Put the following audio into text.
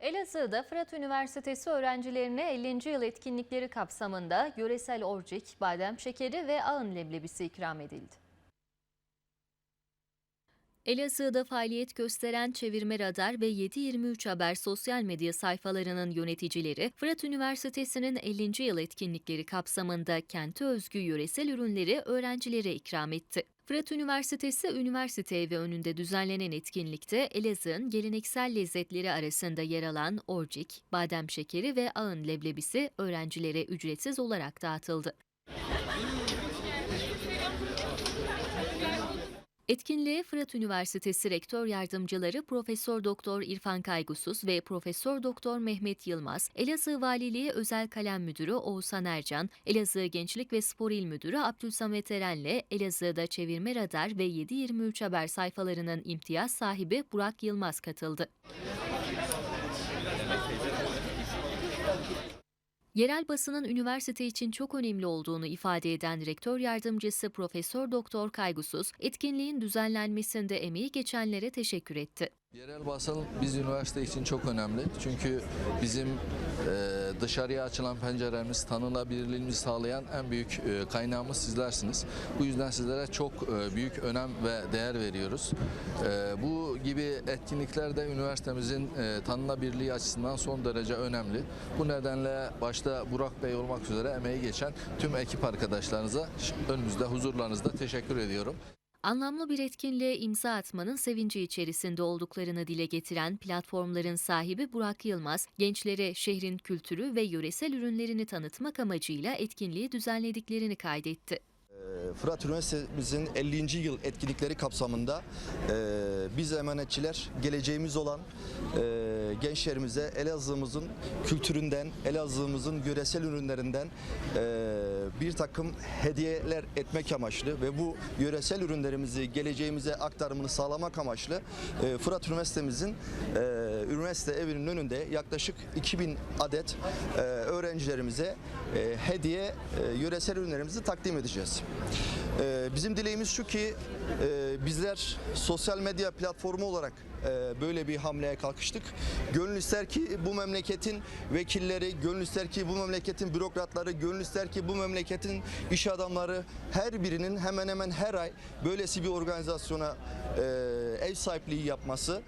Elazığ'da Fırat Üniversitesi öğrencilerine 50. yıl etkinlikleri kapsamında yöresel orcik, badem şekeri ve ağın leblebisi ikram edildi. Elazığ'da faaliyet gösteren Çevirme Radar ve 723 Haber sosyal medya sayfalarının yöneticileri, Fırat Üniversitesi'nin 50. yıl etkinlikleri kapsamında kente özgü yöresel ürünleri öğrencilere ikram etti. Fırat Üniversitesi Üniversite Evi önünde düzenlenen etkinlikte Elazığ'ın geleneksel lezzetleri arasında yer alan orcik, badem şekeri ve ağın leblebisi öğrencilere ücretsiz olarak dağıtıldı. Etkinliğe Fırat Üniversitesi Rektör Yardımcıları Profesör Doktor İrfan Kaygusuz ve Profesör Doktor Mehmet Yılmaz, Elazığ Valiliği Özel Kalem Müdürü Oğuzhan Ercan, Elazığ Gençlik ve Spor İl Müdürü Abdülsamet Eren'le Elazığ'da Çevirme Radar ve 723 Haber sayfalarının imtiyaz sahibi Burak Yılmaz katıldı. Yerel basının üniversite için çok önemli olduğunu ifade eden rektör yardımcısı Profesör Doktor Kaygusuz, etkinliğin düzenlenmesinde emeği geçenlere teşekkür etti. Yerel basın biz üniversite için çok önemli. Çünkü bizim e, dışarıya açılan penceremiz, tanınabilirliğimizi sağlayan en büyük e, kaynağımız sizlersiniz. Bu yüzden sizlere çok e, büyük önem ve değer veriyoruz. E, bu gibi etkinlikler de üniversitemizin tanınabilirliği açısından son derece önemli. Bu nedenle başta Burak Bey olmak üzere emeği geçen tüm ekip arkadaşlarınıza önümüzde huzurlarınızda teşekkür ediyorum. Anlamlı bir etkinliğe imza atmanın sevinci içerisinde olduklarını dile getiren platformların sahibi Burak Yılmaz, gençlere şehrin kültürü ve yöresel ürünlerini tanıtmak amacıyla etkinliği düzenlediklerini kaydetti. Ee, Fırat Üniversitemizin 50. yıl etkinlikleri kapsamında e, biz emanetçiler geleceğimiz olan e, gençlerimize Elazığ'ımızın kültüründen, Elazığ'ımızın yöresel ürünlerinden e, bir takım hediyeler etmek amaçlı ve bu yöresel ürünlerimizi geleceğimize aktarımını sağlamak amaçlı e, Fırat Üniversitemizin e, üniversite evinin önünde yaklaşık 2000 adet öğrencilerimize hediye yöresel ürünlerimizi takdim edeceğiz. Bizim dileğimiz şu ki bizler sosyal medya platformu olarak e, böyle bir hamleye kalkıştık. Gönül ister ki bu memleketin vekilleri, gönül ister ki bu memleketin bürokratları, gönül ister ki bu memleketin iş adamları her birinin hemen hemen her ay böylesi bir organizasyona e, ev sahipliği yapması